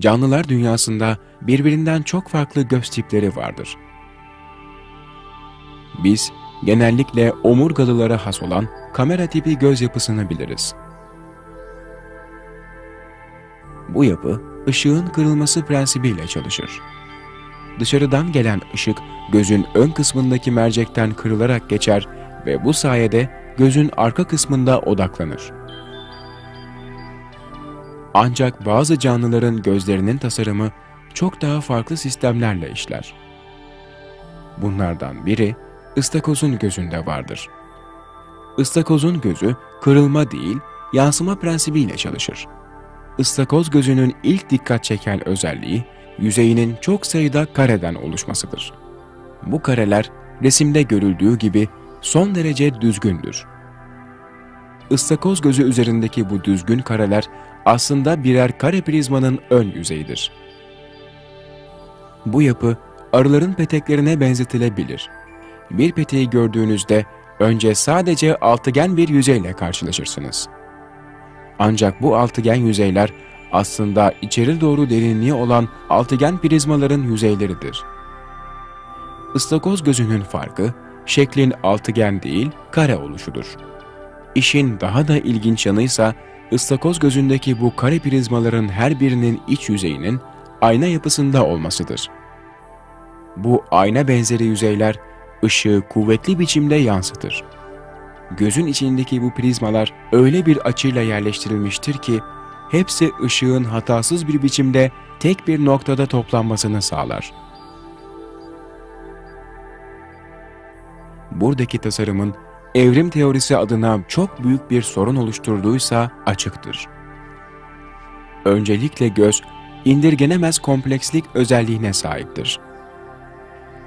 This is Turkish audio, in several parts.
canlılar dünyasında birbirinden çok farklı göz tipleri vardır. Biz genellikle omurgalılara has olan kamera tipi göz yapısını biliriz. Bu yapı ışığın kırılması prensibiyle çalışır. Dışarıdan gelen ışık gözün ön kısmındaki mercekten kırılarak geçer ve bu sayede gözün arka kısmında odaklanır. Ancak bazı canlıların gözlerinin tasarımı çok daha farklı sistemlerle işler. Bunlardan biri ıstakozun gözünde vardır. Istakozun gözü kırılma değil, yansıma prensibiyle çalışır. Istakoz gözünün ilk dikkat çeken özelliği, yüzeyinin çok sayıda kareden oluşmasıdır. Bu kareler resimde görüldüğü gibi son derece düzgündür. Istakoz gözü üzerindeki bu düzgün kareler aslında birer kare prizmanın ön yüzeyidir. Bu yapı arıların peteklerine benzetilebilir. Bir peteği gördüğünüzde önce sadece altıgen bir yüzeyle karşılaşırsınız. Ancak bu altıgen yüzeyler aslında içeri doğru derinliği olan altıgen prizmaların yüzeyleridir. Istakoz gözünün farkı, şeklin altıgen değil, kare oluşudur. İşin daha da ilginç yanıysa, ıstakoz gözündeki bu kare prizmaların her birinin iç yüzeyinin ayna yapısında olmasıdır. Bu ayna benzeri yüzeyler, ışığı kuvvetli biçimde yansıtır. Gözün içindeki bu prizmalar öyle bir açıyla yerleştirilmiştir ki, hepsi ışığın hatasız bir biçimde tek bir noktada toplanmasını sağlar. Buradaki tasarımın evrim teorisi adına çok büyük bir sorun oluşturduysa açıktır. Öncelikle göz, indirgenemez komplekslik özelliğine sahiptir.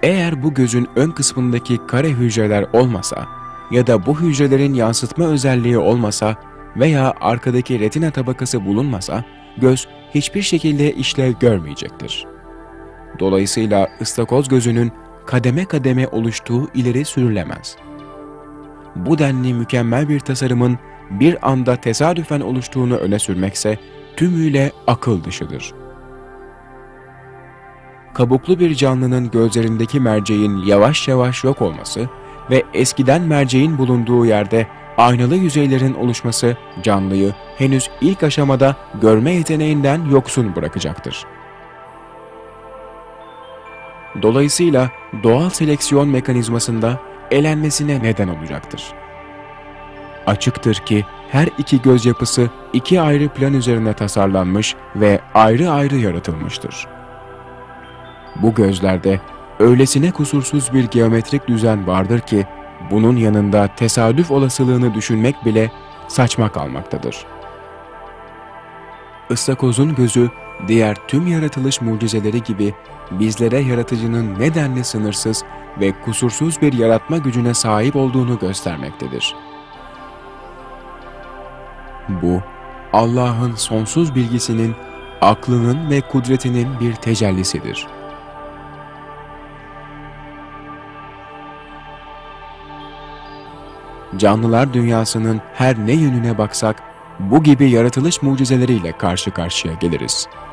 Eğer bu gözün ön kısmındaki kare hücreler olmasa ya da bu hücrelerin yansıtma özelliği olmasa veya arkadaki retina tabakası bulunmasa, göz hiçbir şekilde işlev görmeyecektir. Dolayısıyla ıstakoz gözünün kademe kademe oluştuğu ileri sürülemez. Bu denli mükemmel bir tasarımın bir anda tesadüfen oluştuğunu öne sürmekse tümüyle akıl dışıdır. Kabuklu bir canlının gözlerindeki merceğin yavaş yavaş yok olması ve eskiden merceğin bulunduğu yerde aynalı yüzeylerin oluşması canlıyı henüz ilk aşamada görme yeteneğinden yoksun bırakacaktır. Dolayısıyla doğal seleksiyon mekanizmasında elenmesine neden olacaktır. Açıktır ki her iki göz yapısı iki ayrı plan üzerine tasarlanmış ve ayrı ayrı yaratılmıştır. Bu gözlerde öylesine kusursuz bir geometrik düzen vardır ki bunun yanında tesadüf olasılığını düşünmek bile saçma kalmaktadır. Istakozun gözü diğer tüm yaratılış mucizeleri gibi bizlere yaratıcının nedenli sınırsız ve kusursuz bir yaratma gücüne sahip olduğunu göstermektedir. Bu, Allah'ın sonsuz bilgisinin, aklının ve kudretinin bir tecellisidir. Canlılar dünyasının her ne yönüne baksak, bu gibi yaratılış mucizeleriyle karşı karşıya geliriz.''